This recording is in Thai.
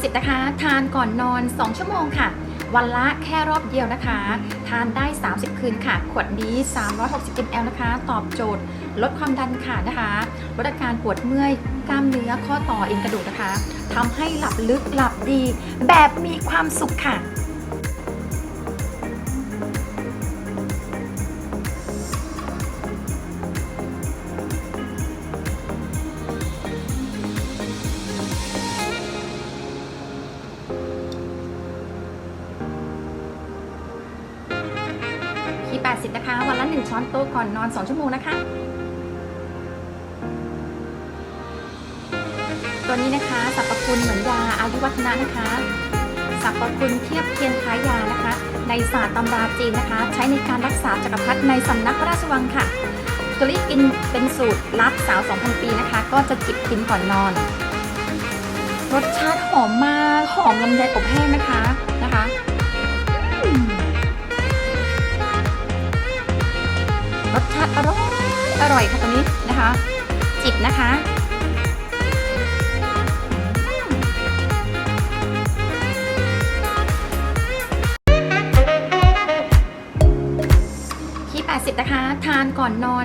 80 นะคะ ทานก่อนนอน 2 ชั่วโมงค่ะ วันละแค่รอบเดียวนะคะ ทานได้ 30 คืนค่ะ ขวดนี้ 360 ml นะคะ ตอบโจทย์ ลดความดันค่ะนะคะ ลดอาการปวดเมื่อยกล้ามเนื้อข้อต่อเอ็นกระดูกนะคะทำให้หลับลึกหลับดี แบบมีความสุขค่ะ ที่ 80 นะคะ วันละ 1 ช้อนโต๊ะก่อนนอน 2 ชั่วโมงนะคะ ตัวนี้นะคะสรรพคุณเหมือนยาอายุวัฒนะนะคะสรรพคุณเทียบเคียงคล้ายยานะคะ ในศาสตร์ตำราจีนนะคะ ใช้ในการรักษาจักรพรรดิในสำนักพระราชวังค่ะตัวนี้กินเป็นสูตรลับสาว 2,000 ปีนะคะ ก็จะจิบกินก่อนนอน รสชาติหอมมากหอมลำไยอบแห้งนะคะนะคะ อร่อยอร่อยค่ะตัวนี้นะคะ จิบนะคะที่ 80 นะคะ ทานก่อนนอน